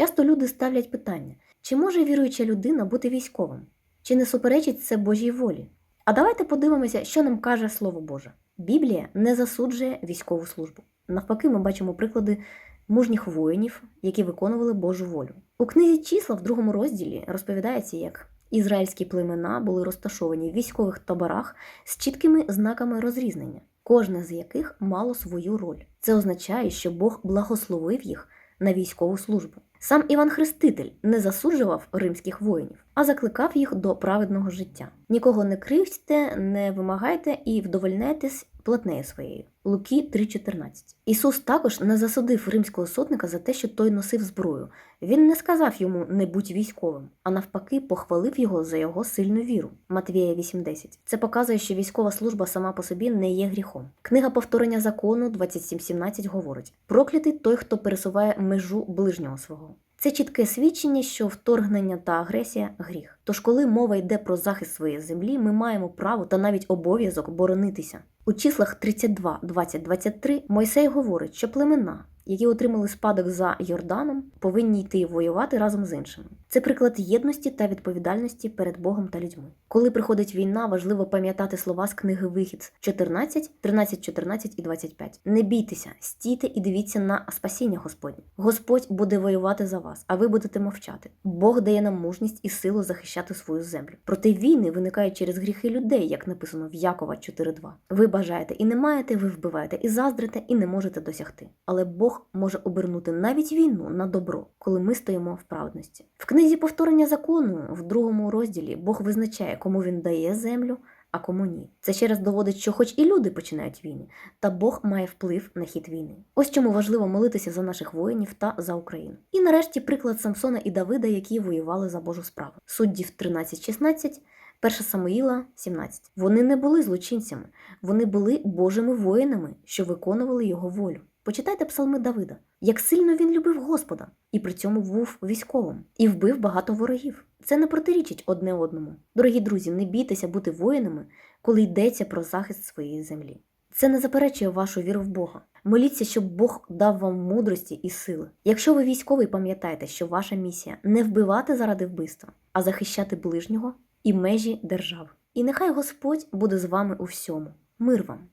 Часто люди ставлять питання, чи може віруюча людина бути військовим, чи не суперечить це Божій волі? А давайте подивимося, що нам каже Слово Боже. Біблія не засуджує військову службу. Навпаки, ми бачимо приклади мужніх воїнів, які виконували Божу волю. У книзі числа в другому розділі розповідається, як ізраїльські племена були розташовані в військових таборах з чіткими знаками розрізнення, кожне з яких мало свою роль. Це означає, що Бог благословив їх на військову службу. Сам Іван Хреститель не засуджував римських воїнів, а закликав їх до праведного життя. Нікого не кривдьте, не вимагайте і вдовольняйтесь платнею своєю. Луки 3.14. Ісус також не засудив римського сотника за те, що той носив зброю. Він не сказав йому не будь військовим, а навпаки, похвалив його за його сильну віру. Матвія 8.10. Це показує, що військова служба сама по собі не є гріхом. Книга повторення закону 27.17 говорить: проклятий той, хто пересуває межу ближнього свого. Це чітке свідчення, що вторгнення та агресія гріх. Тож, коли мова йде про захист своєї землі, ми маємо право та навіть обов'язок боронитися. У числах 32, 20, 23 Мойсей говорить, що племена, які отримали спадок за Йорданом, повинні йти воювати разом з іншими. Це приклад єдності та відповідальності перед Богом та людьми. Коли приходить війна, важливо пам'ятати слова з книги Вихід 14, 13, 14 і 25. Не бійтеся, стійте і дивіться на спасіння Господнє. Господь буде воювати за вас, а ви будете мовчати. Бог дає нам мужність і силу захищати свою землю. Проте війни виникають через гріхи людей, як написано в Якова 4.2. Ви бажаєте і не маєте, ви вбиваєте і заздрите, і не можете досягти. Але Може обернути навіть війну на добро, коли ми стоїмо в праведності. В книзі повторення закону в другому розділі Бог визначає, кому він дає землю, а кому ні. Це ще раз доводить, що хоч і люди починають війни, та Бог має вплив на хід війни. Ось чому важливо молитися за наших воїнів та за Україну. І нарешті приклад Самсона і Давида, які воювали за Божу справу. Суддів 13-16, 1 Самуїла 17. Вони не були злочинцями, вони були Божими воїнами, що виконували його волю. Почитайте псалми Давида, як сильно він любив Господа, і при цьому був військовим і вбив багато ворогів. Це не протирічить одне одному. Дорогі друзі, не бійтеся бути воїнами, коли йдеться про захист своєї землі. Це не заперечує вашу віру в Бога. Моліться, щоб Бог дав вам мудрості і сили. Якщо ви військовий, пам'ятайте, що ваша місія не вбивати заради вбивства, а захищати ближнього і межі держав. І нехай Господь буде з вами у всьому. Мир вам!